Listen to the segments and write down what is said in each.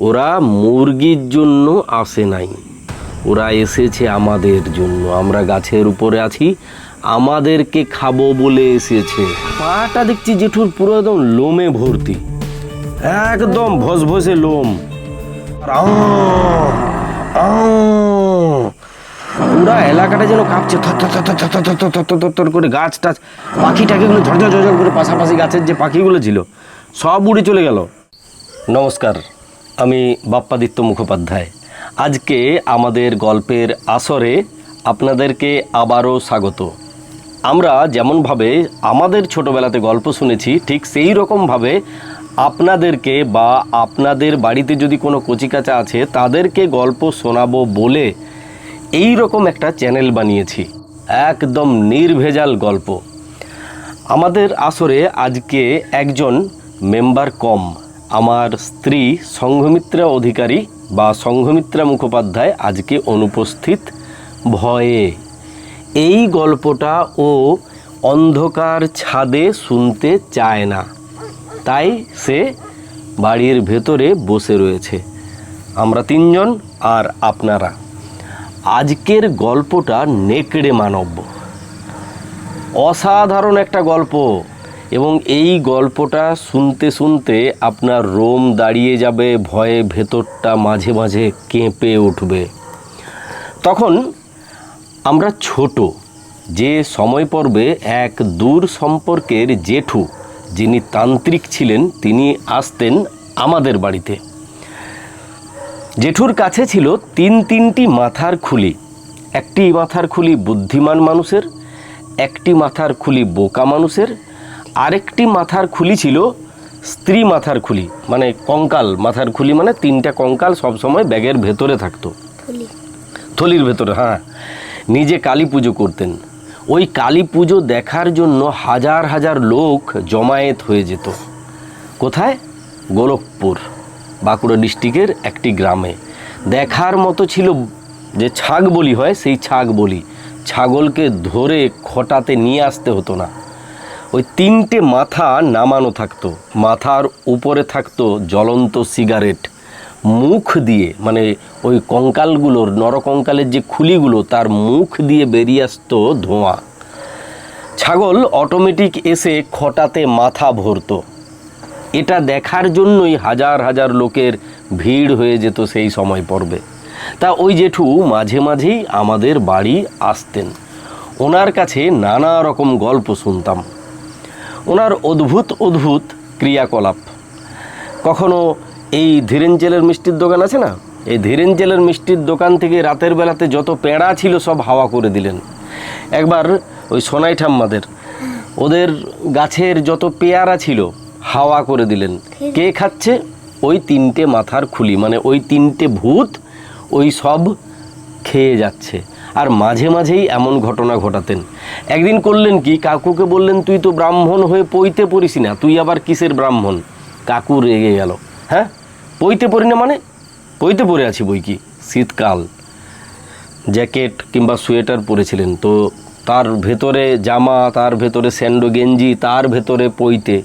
ওরা মুরগির জন্য আসে নাই ওরা এসেছে আমাদের জন্য আমরা গাছের উপরে আছি আমাদেরকে খাব বলে এসেছে পাটা দেখছি জেঠুর পুরো একদম লোমে ভর্তি একদম ভস ভসে লোম পুরা এলাকাটা যেন কাঁপছে করে গাছ টাছ পাখি টাকিগুলো ঝরঝর ঝরঝর করে পাশাপাশি গাছের যে পাখিগুলো ছিল সব উড়ে চলে গেল নমস্কার আমি বাপ্পাদিত্য মুখোপাধ্যায়। আজকে আমাদের গল্পের আসরে আপনাদেরকে আবারও স্বাগত। আমরা যেমনভাবে আমাদের ছোটবেলাতে গল্প শুনেছি, ঠিক সেই রকমভাবে আপনাদেরকে বা আপনাদের বাড়িতে যদি কোনো কচিকাচা আছে, তাদেরকে গল্প শোনাবো বলে এই রকম একটা চ্যানেল বানিয়েছি। একদম নির্ভেজাল গল্প। আমাদের আসরে আজকে একজন মেম্বার কম। আমার স্ত্রী সংঘমিত্রা অধিকারী বা সংঘমিত্রা মুখোপাধ্যায় আজকে অনুপস্থিত ভয়ে। এই গল্পটা ও অন্ধকার ছাদে শুনতে চায় না। তাই সে বাড়ির ভেতরে বসে রয়েছে। আমরা তিনজন আর আপনারা। আজকের গল্পটা নেকড়ে মানব। অসাধারণ একটা গল্প। এবং এই গল্পটা শুনতে শুনতে আপনার রোম দাঁড়িয়ে যাবে, ভয়ে ভেতরটা মাঝে মাঝে কেঁপে উঠবে। তখন আমরা ছোট, যে সময় পর্বে এক দূর সম্পর্কের জেঠু, যিনি তান্ত্রিক ছিলেন, তিনি আসতেন আমাদের বাড়িতে। জেঠুর কাছে ছিল তিন তিনটি মাথার খুলি। একটি মাথার খুলি বুদ্ধিমান মানুষের, একটি মাথার খুলি বোকা মানুষের আরেকটি মাথার খুলি ছিল স্ত্রী মাথার খুলি মানে কঙ্কাল মাথার খুলি মানে তিনটা কঙ্কাল সবসময় ব্যাগের ভেতরে থাকতো। থলির ভেতরে হ্যাঁ। নিজে কালী পুজো করতেন। ওই কালী পুজো দেখার জন্য হাজার হাজার লোক জমায়েত হয়ে যেত। কোথায়? গোরখপুর বাঁকুড়া ডিস্ট্রিক্টের একটি গ্রামে। দেখার মতো ছিল যে ছাগ বলি হয় সেই ছাগ বলি ছাগলকে ধরে খটাতে নিয়ে আসতে হতো না। ওই তিনটে মাথা নামানো থাকতো। মাথার উপরে থাকতো জ্বলন্ত সিগারেট। মুখ দিয়ে মানে ওই কঙ্কালগুলোর, নরকঙ্কালের যে খুলিগুলো, তার মুখ দিয়ে বেরিয়ে আসতো ধোঁয়া। ছাগল অটোমেটিক এসে খটাতে মাথা ভরতো। এটা দেখার জন্যই হাজার হাজার লোকের ভিড় হয়ে যেত সেই সময় পর্বে। তা ওই জেঠু মাঝে মাঝেই আমাদের বাড়ি আসতেন। ওনার কাছে নানা রকম গল্প শুনতাম। ওনার অদ্ভুত অদ্ভুত ক্রিয়াকলাপ। কখনো এই ধীরেঞ্চেলের মিষ্টির দোকান আছে না? এই ধীরেঞ্চেলের মিষ্টির দোকান থেকে রাতের বেলাতে যত পেঁড়া ছিল সব হাওয়া করে দিলেন। একবার ওই সোনাই ঠাম্মাদের, ওদের গাছের যত পেয়ারা ছিল হাওয়া করে দিলেন। কে খাচ্ছে? ওই তিনটে মাথার খুলি মানে ওই তিনটে ভূত ওই সব খেয়ে যাচ্ছে। আর মাঝে মাঝেই এমন ঘটনা ঘটাতেন। একদিন করলেন কি? কাকুকে বললেন, তুই তো ব্রাহ্মণ হয়ে পইতে পড়িস না, তুই আবার কিসের ব্রাহ্মণ? কাকু রেগে গেল হ্যাঁ? পইতে পড়ি না মানে? পইতে পড়ে আছি বই কি? শীতকাল। জ্যাকেট কিংবা সোয়েটার পরেছিলেন, তো তার ভেতরে জামা, তার ভেতরে স্যান্ডো গেঞ্জি, তার ভেতরে পইতে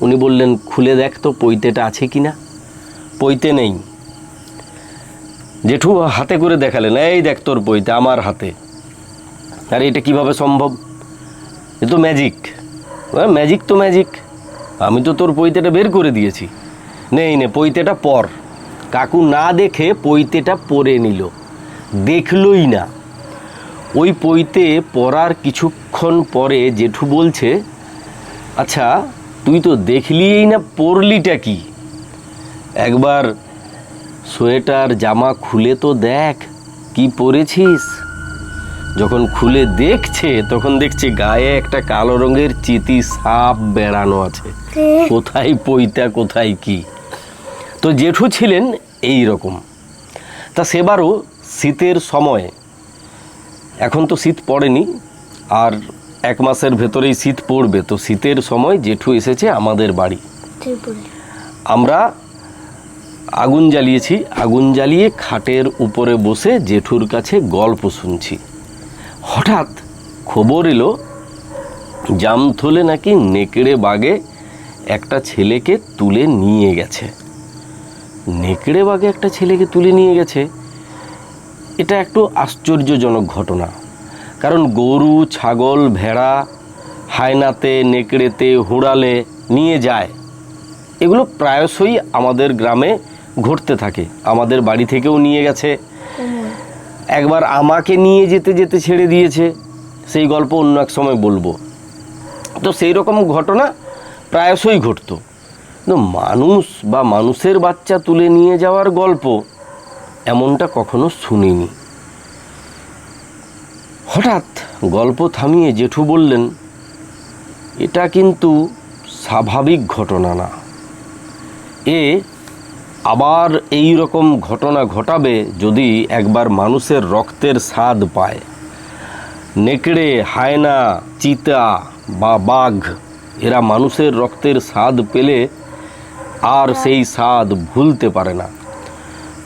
উনি বললেন, খুলে দেখ তো পইতেটা আছে কি না পইতে নেই। জেঠু হাতে করে দেখালেন, এই দেখ তোর বইতে আমার হাতে। আর, এটা কীভাবে সম্ভব? এ তো ম্যাজিক ম্যাজিক তো ম্যাজিক আমি তো তোর পইতেটা বের করে দিয়েছি। নেই নে পইতেটা পর। কাকু না দেখে পইতেটা পরে নিল। দেখলই না। ওই পইতে পড়ার কিছুক্ষণ পরে জেঠু বলছে আচ্ছা তুই তো দেখলিই না পড়লিটা কি? একবার সোয়েটার জামা খুলে তো দেখ কি পরেছিস? যখন খুলে দেখছে তখন দেখছে গায়ে একটা কালো রঙের চিতি সাপ বেড়ানো আছে। কোথায় পইতা কোথায় কি? তো জেঠু ছিলেন এই রকম। তা সেবারও শীতের সময় এখন তো শীত পড়েনি আর এক মাসের ভেতরেই শীত পড়বে। তো শীতের সময় জেঠু এসেছে আমাদের বাড়ি। আমরা আগুন জ্বালিয়েছি। আগুন জ্বালিয়ে খাটের উপরে বসে জেঠুর কাছে গল্প শুনছি। হঠাৎ খবর এলো, জামথলে নাকি নেকড়ে বাগে একটা ছেলেকে তুলে নিয়ে গেছে। নেকড়ে বাগে একটা ছেলেকে তুলে নিয়ে গেছে, এটা একটু আশ্চর্যজনক ঘটনা। কারণ গরু, ছাগল, ভেড়া, হায়নাতে, নেকড়েতে, হুড়ালে নিয়ে যায়। এগুলো প্রায়শই আমাদের গ্রামে ঘটতে থাকে। আমাদের বাড়ি থেকেও নিয়ে গেছে। একবার আমাকে নিয়ে যেতে যেতে ছেড়ে দিয়েছে। সেই গল্প অন্য এক সময় বলব। তো সেই রকম ঘটনা প্রায়শই ঘটতো। কিন্তু মানুষ বা মানুষের বাচ্চা তুলে নিয়ে যাওয়ার গল্প এমনটা কখনো শুনিনি। হঠাৎ গল্প থামিয়ে জেঠু বললেন, এটা কিন্তু স্বাভাবিক ঘটনা না। এ আবার এই রকম ঘটনা ঘটাবে যদি একবার মানুষের রক্তের স্বাদ পায়। নেকড়ে, হায়না, চিতা বা বাঘ, এরা মানুষের রক্তের স্বাদ পেলে আর সেই স্বাদ ভুলতে পারে না।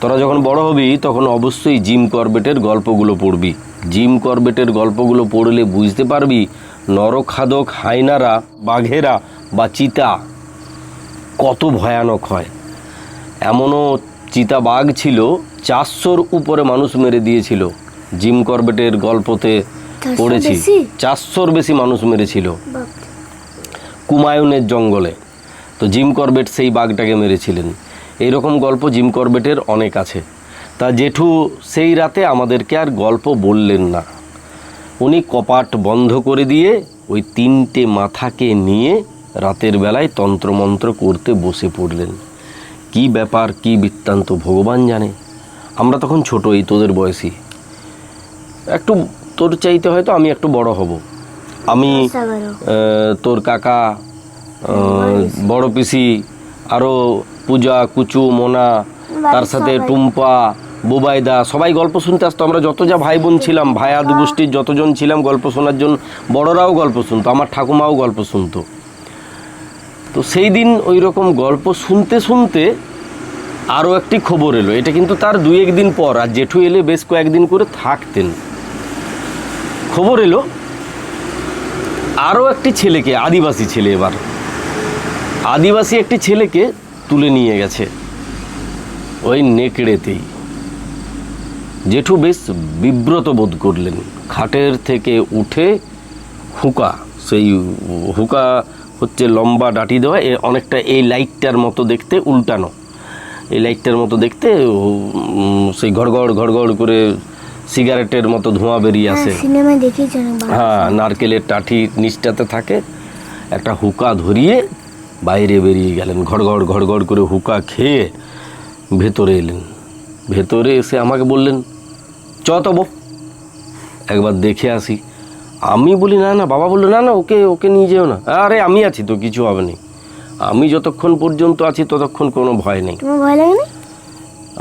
তোরা যখন বড় হবি, তখন অবশ্যই জিম করবেটের গল্পগুলো পড়বি। জিম করবেটের গল্পগুলো পড়লে বুঝতে পারবি নরখাদক হায়নারা, বাঘেরা বা চিতা কত ভয়ানক হয়। এমনও চিতা বাঘ ছিল চারশোর উপরে মানুষ মেরে দিয়েছিল। জিম করবেটের গল্পতে পড়েছি চারশোর বেশি মানুষ মেরেছিল। কুমায়ুনের জঙ্গলে। তো জিম করবেট সেই বাঘটাকে মেরেছিলেন। এইরকম গল্প জিম করবেটের অনেক আছে। তা জেঠু সেই রাতে আমাদেরকে আর গল্প বললেন না। উনি কপাট বন্ধ করে দিয়ে ওই তিনটে মাথাকে নিয়ে রাতের বেলায় তন্ত্রমন্ত্র করতে বসে পড়লেন। কি ব্যাপার কি বৃত্তান্ত ভগবান জানে। আমরা তখন ছোট এই তোদের বয়সী। একটু তোর চাইতে হয়তো আমি একটু বড় হব। আমি আহ, তোর কাকা বড় পিসি আরও পূজা কুচু মোনা তার সাথে টুম্পা বুবাইদা সবাই গল্প শুনতে আসতো। আমরা যত যা ভাই বোন ছিলাম ভায়াদ গোষ্ঠীর যতজন ছিলাম গল্প শোনার জন্য বড়রাও গল্প শুনতো আমার ঠাকুমাও গল্প শুনতো। তো সেই দিন ওই রকম গল্প শুনতে শুনতে আরও একটি খবর এলো। এটা কিন্তু তার দুই একদিন পর, আর জেঠু এলে বেশ কয়েকদিন করে থাকতেন। খবর এলো, আরও একটি ছেলেকে, আদিবাসী ছেলে এবার। আদিবাসী একটি ছেলেকে তুলে নিয়ে গেছে ওই নেকড়েতেই। জেঠু বেশ বিব্রত বোধ করলেন। খাটের থেকে উঠে হুকা, সেই হুকা হচ্ছে লম্বা ডাটি দেওয়া এ অনেকটা এই লাইটটার মতো দেখতে উল্টানো। এই লাইটটার মতো দেখতে সেই ঘড়ঘড় ঘড়ঘড় করে সিগারেটের মতো ধোঁয়া বেরিয়ে আসে। অনেকবার। হ্যাঁ নারকেলের টাঠি নিচটাতে থাকে। একটা হুকা ধরিয়ে বাইরে বেরিয়ে গেলেন। ঘড়ঘড় ঘড়ঘড় করে হুকা খেয়ে ভেতরে এলেন। ভেতরে এসে আমাকে বললেন চ তব একবার দেখে আসি। আমি বলি না না বাবা বলল না না ওকে ওকে নিয়ে যেও না। আরে আমি আছি তো কিছু হবে না। আমি যতক্ষণ পর্যন্ত আছি ততক্ষণ কোনো ভয় নেই। তোমার ভয় লাগে না?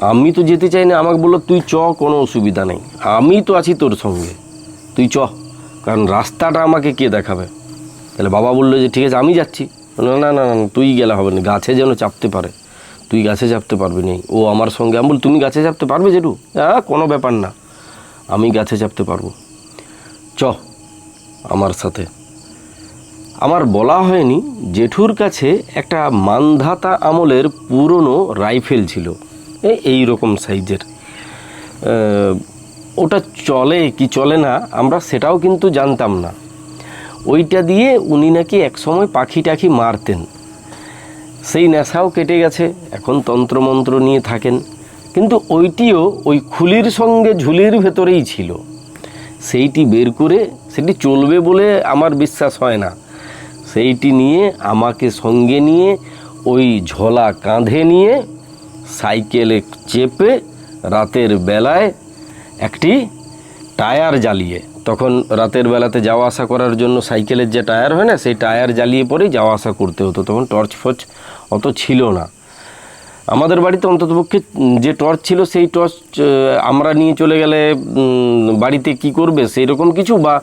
আমি তো যেতে চাই না। আমাকে বলল তুই চ কোনো অসুবিধা নেই। আমি তো আছি তোর সঙ্গে। তুই চ কারণ রাস্তাটা আমাকে কে দেখাবে? তাহলে বাবা বলল যে ঠিক আছে আমি যাচ্ছি। না না না না, তুই গেলে হবে না গাছে যেন চাপতে পারে। তুই গাছে চাপতে পারবি না। ও আমার সঙ্গে। আমি বল তুমি গাছে চাপতে পারবে জেঠু? হ্যাঁ কোনো ব্যাপার না আমি গাছে চাপতে পারব। চ আমার সাথে। আমার বলা হয়নি জেঠুর কাছে একটা মানধাতা আমলের পুরনো রাইফেল ছিল। এই রকম সাইজের। ওটা চলে কি চলে না, আমরা সেটাও কিন্তু জানতাম না। ওইটা দিয়ে উনি নাকি একসময় পাখি টাখি মারতেন। সেই নেশাও কেটে গেছে, এখন তন্ত্রমন্ত্র নিয়ে থাকেন। কিন্তু ওইটিও ওই খুলির সঙ্গে ঝুলির ভেতরেই ছিল। সেইটি বের করে সেটি চলবে বলে আমার বিশ্বাস হয় না। সেইটি নিয়ে, আমাকে সঙ্গে নিয়ে, ওই ঝোলা কাঁধে নিয়ে, সাইকেলে চেপে, রাতের বেলায় একটি টায়ার জ্বালিয়ে, তখন রাতের বেলাতে যাওয়া আসা করার জন্য সাইকেলের যে টায়ার হয় না, সেই টায়ার জ্বালিয়ে পরেই যাওয়া আসা করতে হতো। তখন টর্চ ফর্চ অত ছিল না। আমাদের বাড়িতে অন্ততপক্ষে যে টর্চ ছিল সেই টর্চ আমরা নিয়ে চলে গেলে বাড়িতে কি করবে? সেই রকম কিছু বা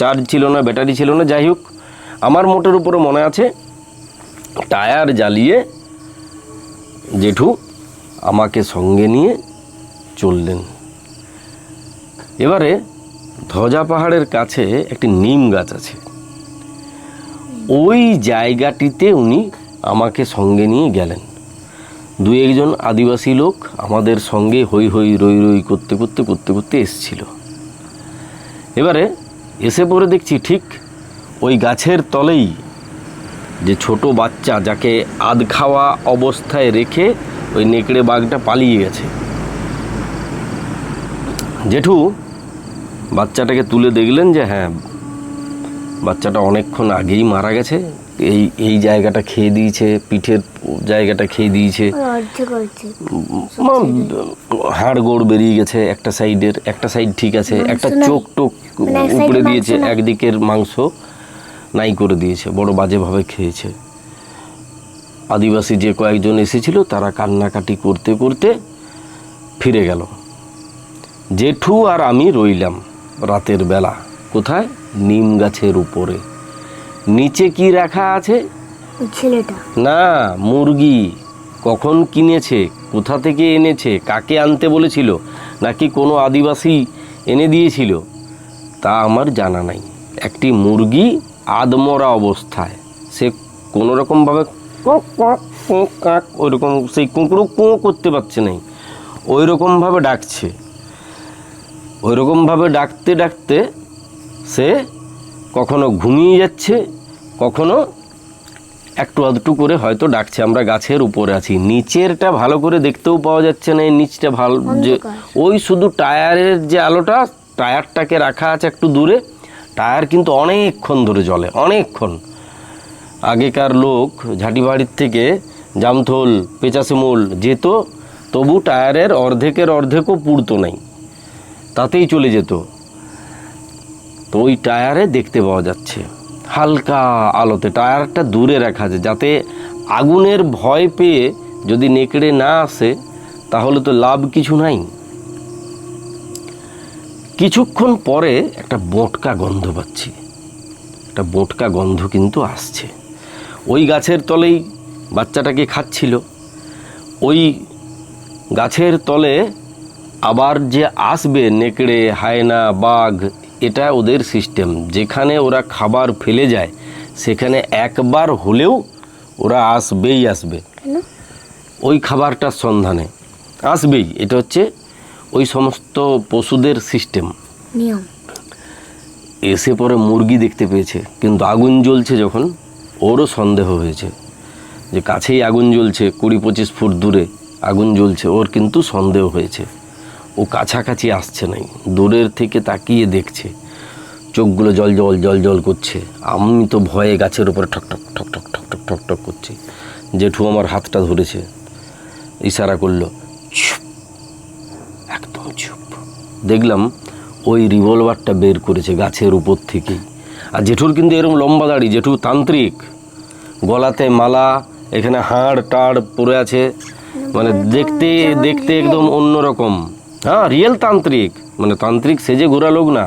চার্জ ছিল না ব্যাটারি ছিল না, যাই হোক। আমার মোটের উপরে মনে আছে, টায়ার জ্বালিয়ে জেঠু আমাকে সঙ্গে নিয়ে চললেন। এবারে ধ্বজা পাহাড়ের কাছে একটি নিম গাছ আছে। ওই জায়গাটিতে উনি আমাকে সঙ্গে নিয়ে গেলেন। দু একজন আদিবাসী লোক আমাদের সঙ্গে হই হই রই রই করতে করতে করতে করতে এসছিল। এবারে এসে পরে দেখছি ঠিক ওই গাছের তলেই যে ছোট বাচ্চা যাকে আধ খাওয়া অবস্থায় রেখে ওই নেকড়ে বাঘটা পালিয়ে গেছে। জেঠু, বাচ্চাটাকে তুলে দেখলেন যে হ্যাঁ বাচ্চাটা অনেকক্ষণ আগেই মারা গেছে। এই এই জায়গাটা খেয়ে দিয়েছে পিঠের জায়গাটা খেয়ে দিয়েছে। হাড় গোড় বেরিয়ে গেছে একটা সাইডের একটা সাইড ঠিক আছে একটা চোখ টোক মানে উপরে দিয়েছে একদিকের মাংস নাই করে দিয়েছে বড় বাজেভাবে খেয়েছে। আদিবাসী যে কয়েকজন এসেছিল তারা কান্নাকাটি করতে করতে ফিরে গেল। জেঠু আর আমি রইলাম রাতের বেলা। কোথায়? নিম গাছের উপরে। নিচে কি রাখা আছে? ছেলেটা। না মুরগি। কখন কিনেছে? কোথা থেকে এনেছে? কাকে আনতে বলেছিল? নাকি কোনো আদিবাসী এনে দিয়েছিল? তা আমার জানা নাই। একটি মুরগি আদমরা অবস্থায়। সে কোনো রকমভাবে কক কক কুঁ কাক ওইরকম সেই কুঁকড়ো কুঁয়ো করতে পারছে নাই। ওই রকমভাবে ডাকছে। ওই রকমভাবে ডাকতে ডাকতে সে কখনো ঘুমিয়ে যাচ্ছে কখনো একটু আধটু করে হয়তো ডাকছে। আমরা গাছের উপরে আছি। নিচেরটা ভালো করে দেখতেও পাওয়া যাচ্ছে না এই নিচটা ভালো যে ওই শুধু টায়ারের যে আলোটা টায়ারটাকে রাখা আছে একটু দূরে। টায়ার কিন্তু অনেকক্ষণ ধরে জ্বলে অনেকক্ষণ। আগেকার লোক ঝাঁটিবাড়ির থেকে জামথল পেঁচাশিমূল যেত তবু টায়ারের অর্ধেকের অর্ধেকও পুড়তো নাই। তাতেই চলে যেত। তো ওই টায়ারে দেখতে পাওয়া যাচ্ছে। হালকা আলোতে টায়ারটা দূরে রাখা আছে, যাতে আগুনের ভয় পেয়ে যদি নেকড়ে না আসে, তাহলে তো লাভ কিছু নাই। কিছুক্ষণ পরে একটা বোটকা গন্ধ পাচ্ছি। একটা বোটকা গন্ধ কিন্তু আসছে। ওই গাছের তলেই বাচ্চাটাকে খাচ্ছিল। ওই গাছের তলে আবার যে আসবে নেকড়ে, হায়না, বাঘ এটা ওদের সিস্টেম। যেখানে ওরা খাবার ফেলে যায় সেখানে একবার হলেও ওরা আসবেই আসবে। ওই খাবারটার সন্ধানে। আসবেই। এটা হচ্ছে ওই সমস্ত পশুদের সিস্টেম। নিয়ম। এসে পরে মুরগি দেখতে পেয়েছে কিন্তু আগুন জ্বলছে যখন ওরও সন্দেহ হয়েছে যে কাছেই আগুন জ্বলছে কুড়ি পঁচিশ ফুট দূরে আগুন জ্বলছে ওর কিন্তু সন্দেহ হয়েছে। ও কাছাকাছি আসছে নাই দূরের থেকে তাকিয়ে দেখছে। চোখগুলো জল জল জল জল করছে। আমি তো ভয়ে গাছের উপরে ঠকঠক ঠকঠক ঠকঠক ঠকঠক করছি। জেঠু আমার হাতটা ধরেছে। ইশারা করল চুপ একদম চুপ দেখলাম ওই রিভলভারটা বের করেছে গাছের উপর থেকেই। আর জেঠুর কিন্তু এরকম লম্বা দাড়ি জেঠু তান্ত্রিক। গলাতে মালা এখানে হাড় টাড় পরে আছে। মানে দেখতে দেখতে একদম অন্যরকম। হ্যাঁ রিয়েল তান্ত্রিক। মানে তান্ত্রিক সেজে ঘোরা লোক না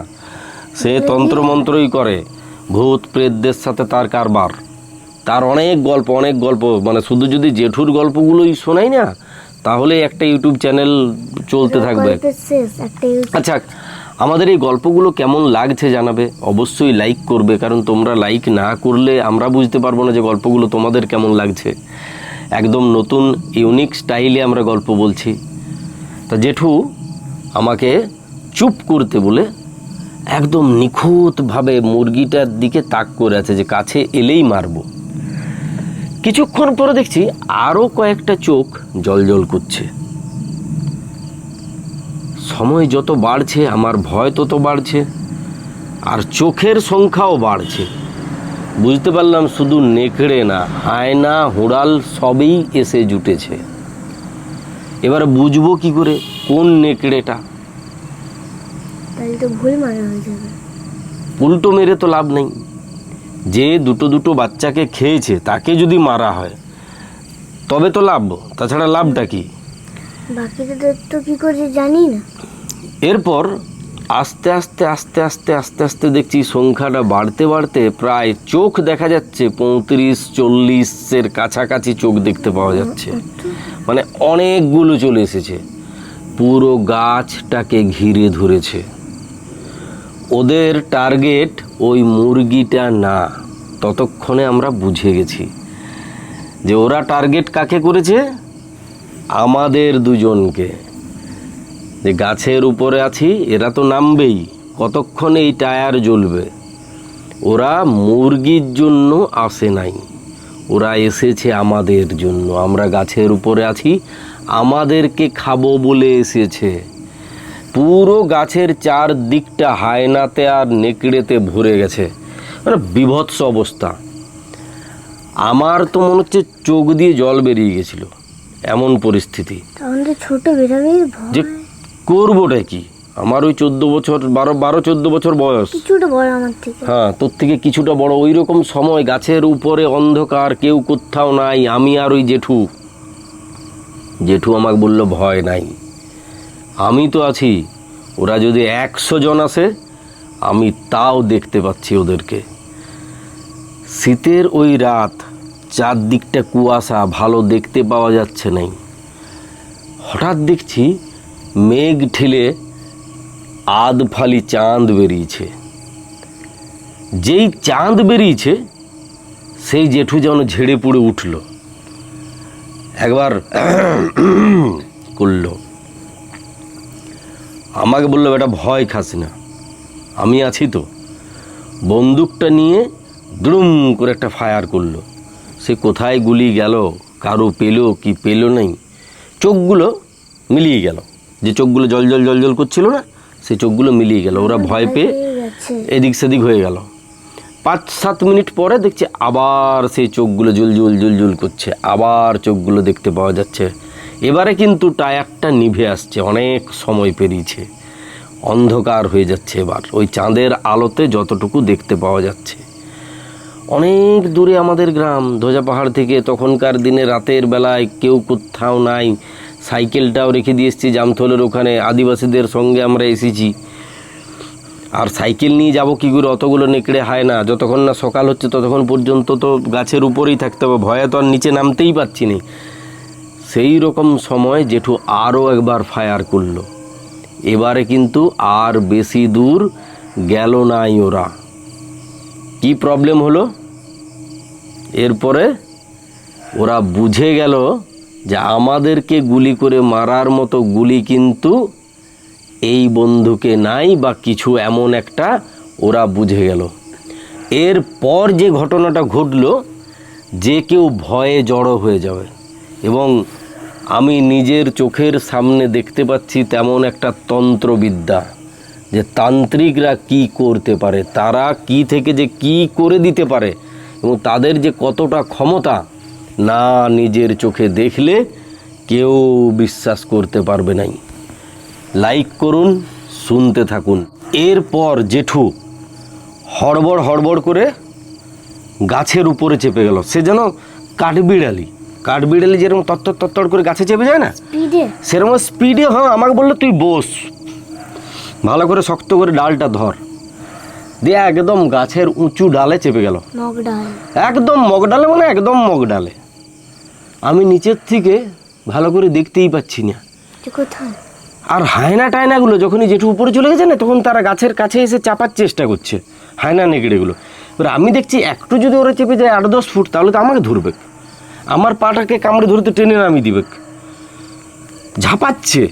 সে তন্ত্র মন্ত্রই করে। ভূত প্রেতদের সাথে তার কারবার। তার অনেক গল্প অনেক গল্প। মানে শুধু যদি জেঠুর গল্পগুলোই শোনাই না তাহলে একটা ইউটিউব চ্যানেল চলতে থাকবে। আচ্ছা আমাদের এই গল্পগুলো কেমন লাগছে জানাবে? অবশ্যই লাইক করবে কারণ তোমরা লাইক না করলে আমরা বুঝতে পারব না যে গল্পগুলো তোমাদের কেমন লাগছে। একদম নতুন ইউনিক স্টাইলে আমরা গল্প বলছি। তা জেঠু আমাকে চুপ করতে বলে একদম নিখুঁতভাবে মুরগিটার দিকে তাক করে আছে যে কাছে এলেই মারবো। কিছুক্ষণ পরে দেখছি আরও কয়েকটা চোখ জল জল করছে। সময় যত বাড়ছে, আমার ভয় তত বাড়ছে, আর চোখের সংখ্যাও বাড়ছে। বুঝতে পারলাম শুধু নেকড়ে না, হায়না, হোড়াল সবই এসে জুটেছে। এবার বুঝব কি করে? কোন নেকড়েটা? তাহলে তো ভুল মারা হয়ে যাবে। উল্টো মেরে তো লাভ নেই। যে দুটো দুটো বাচ্চাকে খেয়েছে তাকে যদি মারা হয় তবে তো লাভ। তাছাড়া লাভটা কি? বাকিদের তো কি করে জানি না। এরপর আস্তে আস্তে আস্তে আস্তে আস্তে আস্তে দেখছি সংখ্যাটা বাড়তে বাড়তে প্রায় চোখ দেখা যাচ্ছে পঁয়ত্রিশ চল্লিশের কাছাকাছি চোখ দেখতে পাওয়া যাচ্ছে। মানে অনেকগুলো চলে এসেছে। পুরো গাছটাকে ঘিরে ধরেছে। ওদের টার্গেট ওই মুরগিটা না। ততক্ষণে আমরা বুঝে গেছি যে ওরা টার্গেট কাকে করেছে? আমাদের দুজনকে। যে গাছের উপরে আছি, এরা তো নামবেই। কতক্ষণে এই টায়ার জ্বলবে? ওরা মুরগির জন্য আসে নাই। ওরা এসেছে আমাদের জন্য। আমরা গাছের উপরে আছি আমাদেরকে খাব বলে এসেছে। পুরো গাছের চার দিকটা হায়নাতে আর নেকড়েতে ভরে গেছে। মানে বিভৎস অবস্থা। আমার তো মনে হচ্ছে চোখ দিয়ে জল বেরিয়ে গেছিল। এমন পরিস্থিতি। ছোট যে করবোটা কি? আমার ওই চোদ্দ বছর বারো বারো চোদ্দ বছর বয়স। কিছুটা বড় আমার থেকে। হ্যাঁ তোর থেকে কিছুটা বড়। ওই রকম সময় গাছের উপরে অন্ধকার কেউ কোথাও নাই আমি আর ওই জেঠু। জেঠু আমাকে বলল, ভয় নাই। আমি তো আছি। ওরা যদি একশো জন আসে, আমি তাও দেখতে পাচ্ছি ওদেরকে। শীতের ওই রাত চারদিকটা কুয়াশা, ভালো দেখতে পাওয়া যাচ্ছে নাই। হঠাৎ দেখছি মেঘ ঠেলে আধ ফালি চাঁদ বেরিয়েছে। যেই চাঁদ বেরিয়েছে, সেই জেঠু যেন ঝেড়ে পুড়ে উঠল। একবার করল আমাকে বলল বেটা ভয় খাস না। আমি আছি তো। বন্দুকটা নিয়ে দ্রুম করে একটা ফায়ার করল। সে কোথায় গুলি গেল কারও পেল কি পেল নেই চোখগুলো মিলিয়ে গেল। যে চোখগুলো জল জল জল জল করছিল না সেই চোখগুলো মিলিয়ে গেল। ওরা ভয় পেয়ে এদিক সেদিক হয়ে গেল। পাঁচ সাত মিনিট পরে দেখছি আবার সেই চোখগুলো জুল জুল জুল জুল করছে, আবার চোখগুলো দেখতে পাওয়া যাচ্ছে। এবারে কিন্তু টায়ারটা নিভে আসছে, অনেক সময় পেরিয়েছে। অন্ধকার হয়ে যাচ্ছে এবার, ওই চাঁদের আলোতে যতটুকু দেখতে পাওয়া যাচ্ছে। অনেক দূরে আমাদের গ্রাম ধোজা পাহাড় থেকে তখনকার দিনে রাতের বেলায় কেউ কোথাও নাই। সাইকেলটাও রেখে দিয়ে এসেছি জামথলের ওখানে, আদিবাসীদের সঙ্গে আমরা এসেছি। আর সাইকেল নিয়ে যাব কি করে? অতগুলো নেকড়ে হয় না। যতক্ষণ না সকাল হচ্ছে, ততক্ষণ পর্যন্ত তো গাছের উপরেই থাকতে হবে। ভয়ে তো আর নিচে নামতেই পারছি না। সেই রকম সময় জেঠু আরও একবার ফায়ার করল। এবারে কিন্তু আর বেশি দূর গেল নাই ওরা। কি প্রবলেম হলো? এরপরে ওরা বুঝে গেল যে আমাদেরকে গুলি করে মারার মতো গুলি কিন্তু এই বন্ধুকে নাই বা কিছু এমন একটা, ওরা বুঝে গেল। এরপর যে ঘটনাটা ঘটলো, যে কেউ ভয়ে জড়ো হয়ে যাবে। এবং আমি নিজের চোখের সামনে দেখতে পাচ্ছি তেমন একটা তন্ত্রবিদ্যা, যে তান্ত্রিকরা কি করতে পারে, তারা কি থেকে যে কি করে দিতে পারে, এবং তাদের যে কতটা ক্ষমতা, না নিজের চোখে দেখলে কেউ বিশ্বাস করতে পারবে নাই। লাইক করুন শুনতে থাকুন। এরপর জেঠু হড়বড় হড়বড় করে গাছের উপরে চেপে গেল। সে যেন কাঠবিড়ালি। কাঠবিড়ালি যেরকম তত্তর তত্তর করে গাছে চেপে যায় না? সেরকম স্পিডে হ্যাঁ আমাকে বলল তুই বস। ভালো করে শক্ত করে ডালটা ধর। দিয়ে একদম গাছের উঁচু ডালে চেপে গেল। মগ ডাল। একদম মগডালে মানে একদম মগডালে আমি নিচের থেকে ভালো করে দেখতেই পাচ্ছি না। কোথায়? আর হায়না টায়নাগুলো যখনই জেঠু উপরে চলে গেছে না, তখন তারা গাছের কাছে এসে চাপার চেষ্টা করছে, হায়না নেগড়েগুলো। এবার আমি দেখছি একটু যদি ওরা চেপে যায় আট দশ ফুট, তাহলে তো আমাকে ধরবে। আমার পাটাকে কামড়ে ধরতে টেনে নামিয়ে দিবে। ঝাঁপাচ্ছে।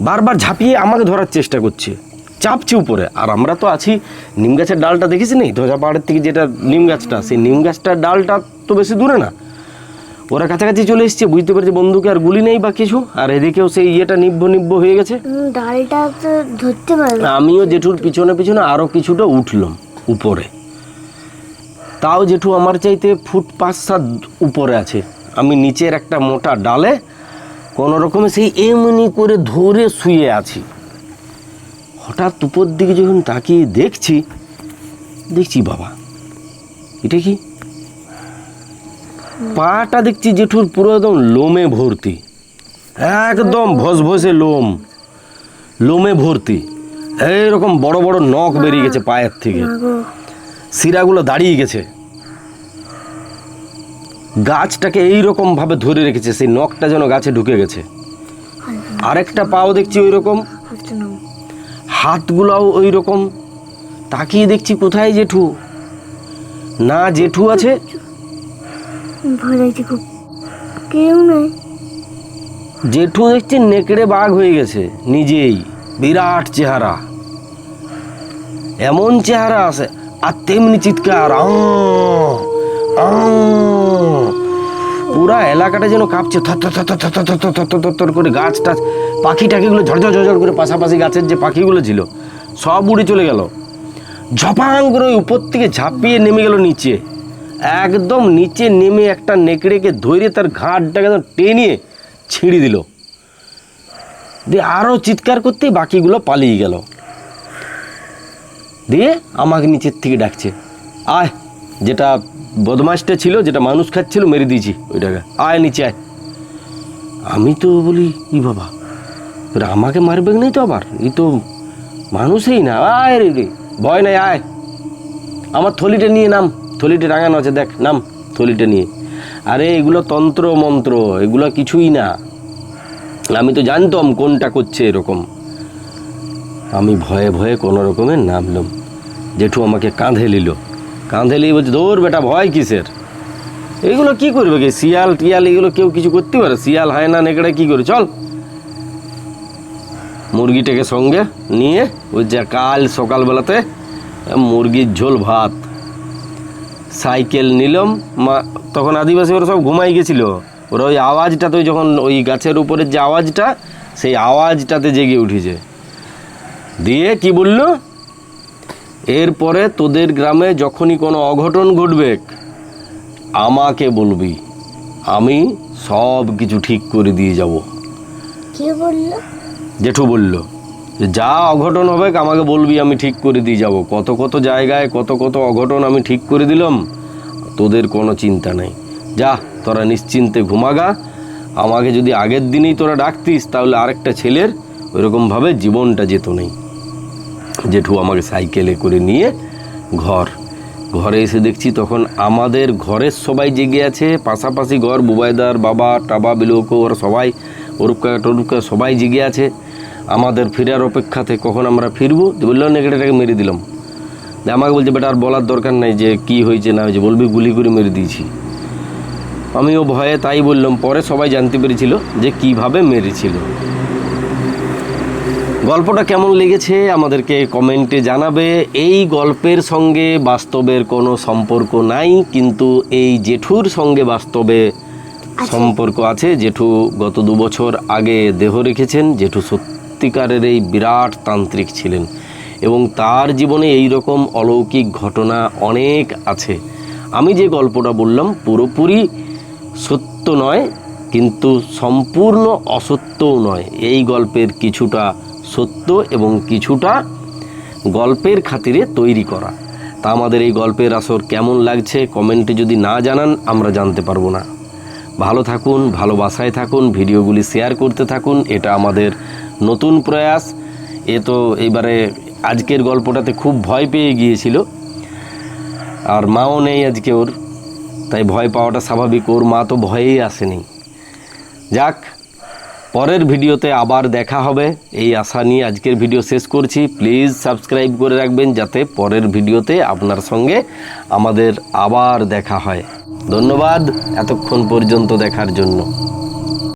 বারবার ঝাঁপিয়ে আমাকে ধরার চেষ্টা করছে। চাপছে উপরে। আর আমরা তো আছি নিম গাছের ডালটা দেখেছি নেই ধোজা পাহাড়ের থেকে যেটা নিম গাছটা, সেই নিম গাছটার ডালটা তো বেশি দূরে না। ওরা কাছাকাছি চলে এসছে বুঝতে পেরেছে বন্ধুকে আর গুলি নেই বা কিছু আর এদিকেও সেই ইয়েটা নিব্ব নিব্ব হয়ে গেছে। ডালটা তো ধরতে পারবে আমিও জেঠুর পিছনে পিছনে আরও কিছুটা উঠলাম উপরে। তাও জেঠু আমার চাইতে ফুট পাঁচ সাত উপরে আছে। আমি নিচের একটা মোটা ডালে কোনো রকমে সেই এমনি করে ধরে শুয়ে আছি। হঠাৎ উপর দিকে যখন তাকিয়ে দেখছি দেখছি বাবা এটা কি? পাটা দেখছি জেঠুর পুরো একদম লোমে ভর্তি। একদম ভসভসে লোম। লোমে ভর্তি। এইরকম বড় বড় নখ বেরিয়ে গেছে পায়ের থেকে। শিরাগুলো দাঁড়িয়ে গেছে। গাছটাকে এইরকম ভাবে ধরে রেখেছে সেই নখটা যেন গাছে ঢুকে গেছে। আরেকটা পাও দেখছি ওই রকম হাতগুলাও ওই রকম তাকিয়ে দেখছি কোথায় জেঠু? না জেঠু আছে। ভয় খুব কেউ নাই জেঠু দেখছি নেকড়ে বাঘ হয়ে গেছে নিজেই বিরাট চেহারা এমন চেহারা আছে আর তেমনি চিৎকার পুরা এলাকাটা যেন কাঁপছে থর করে গাছ টাছ পাখি টাকিগুলো ঝড়ঝড় ঝড়ঝড় করে পাশাপাশি গাছের যে পাখিগুলো ছিল সব উড়ে চলে গেল ঝপাং করে উপর থেকে ঝাঁপিয়ে নেমে গেল নিচে একদম নিচে নেমে একটা নেকড়েকে ধরে তার ঘাটটাকে একদম টেনে ছিঁড়ে দিল। দিয়ে আরও চিৎকার করতেই বাকিগুলো পালিয়ে গেল। দিয়ে আমাকে নিচের থেকে ডাকছে, আয়, যেটা বদমাসটা ছিল, যেটা মানুষ খাচ্ছিল, মেরে দিয়েছি ওইটাকে। আয় নিচে আয়। আমি তো বলি, ই বাবা এবার আমাকে মারবে নাই তো আবার? ই তো মানুষই না। আয় রে, ভয় নাই, আয়। আমার থলিটা নিয়ে নাম। থলিটা রাঙানো আছে, দেখ, নাম থলিটা নিয়ে। আরে, এগুলো তন্ত্র মন্ত্র, এগুলো কিছুই না। আমি তো জানতাম কোনটা করছে এরকম। আমি ভয়ে ভয়ে কোনো রকমে নামলাম জেঠু আমাকে কাঁধে নিল। কাঁধে নিয়ে বলছে, দৌড় বেটা, ভয় কিসের? এগুলো কি করবে কি? শিয়াল টিয়াল, এগুলো কেউ কিছু করতে পারে? শিয়াল হয় না নেকড়ে কি করে? চল। মুরগিটাকে সঙ্গে নিয়ে, ওই যে কাল সকালবেলাতে মুরগির ঝোল ভাত। সাইকেল নিলাম মা তখন আদিবাসী ওরা সব ঘুমাই গেছিল। ওরা ওই আওয়াজটাতে ওই যখন ওই গাছের উপরের যে আওয়াজটা সেই আওয়াজটাতে জেগে উঠেছে। দিয়ে কি বলল? এরপরে তোদের গ্রামে যখনই কোনো অঘটন ঘটবে আমাকে বলবি আমি সব কিছু ঠিক করে দিয়ে যাব। কে বলল? জেঠু বলল যে অঘটন হবে, আমাকে বলবি, আমি ঠিক করে দিয়ে যাব। কত কত জায়গায় কত কত অঘটন আমি ঠিক করে দিলাম, তোদের কোনো চিন্তা নেই। যা, তোরা নিশ্চিন্তে ঘুমাগা আমাকে যদি আগের দিনেই তোরা ডাকতিস, তাহলে আরেকটা ছেলের ওইরকমভাবে জীবনটা যেত নেই। জেঠু আমাকে সাইকেলে করে নিয়ে ঘর, ঘরে এসে দেখছি তখন আমাদের ঘরের সবাই জেগে আছে। পাশাপাশি ঘর, বুবাইদার বাবা, টাবা, বিলোক, ওরা সবাই অরূপকা টরূপকা সবাই জেগে আছে। আমাদের ফেরার অপেক্ষাতে কখন আমরা ফিরবো? বলল নেগেটাটাকে মেরে দিলাম। আমাকে বলছে বেটা আর বলার দরকার নাই যে কি হয়েছে না হয়েছে বলবি গুলি করে মেরে দিয়েছি। আমিও ভয়ে তাই বললাম পরে সবাই জানতে পেরেছিল যে কীভাবে মেরেছিল। গল্পটা কেমন লেগেছে আমাদেরকে কমেন্টে জানাবে। এই গল্পের সঙ্গে বাস্তবের কোনো সম্পর্ক নাই কিন্তু এই জেঠুর সঙ্গে বাস্তবে সম্পর্ক আছে। জেঠু গত দু বছর আগে দেহ রেখেছেন জেঠু সত্যিকারের এই বিরাট তান্ত্রিক ছিলেন এবং তার জীবনে এই রকম অলৌকিক ঘটনা অনেক আছে। আমি যে গল্পটা বললাম পুরোপুরি সত্য নয়, কিন্তু সম্পূর্ণ অসত্যও নয়। এই গল্পের কিছুটা সত্য এবং কিছুটা গল্পের খাতিরে তৈরি করা। তা আমাদের এই গল্পের আসর কেমন লাগছে কমেন্টে যদি না জানান, আমরা জানতে পারব না। ভালো থাকুন, ভালোবাসায় থাকুন, ভিডিওগুলি শেয়ার করতে থাকুন, এটা আমাদের নতুন প্রয়াস। এ তো এবারে আজকের গল্পটাতে খুব ভয় পেয়ে গিয়েছিল। আর মাও নেই আজকে ওর, তাই ভয় পাওয়াটা স্বাভাবিক। ওর মা তো ভয়েই আসেনি। যাক, পরের ভিডিওতে আবার দেখা হবে। এই আশা নিয়ে আজকের ভিডিও শেষ করছি। প্লিজ সাবস্ক্রাইব করে রাখবেন যাতে পরের ভিডিওতে আপনার সঙ্গে আমাদের আবার দেখা হয়। ধন্যবাদ এতক্ষণ পর্যন্ত দেখার জন্য।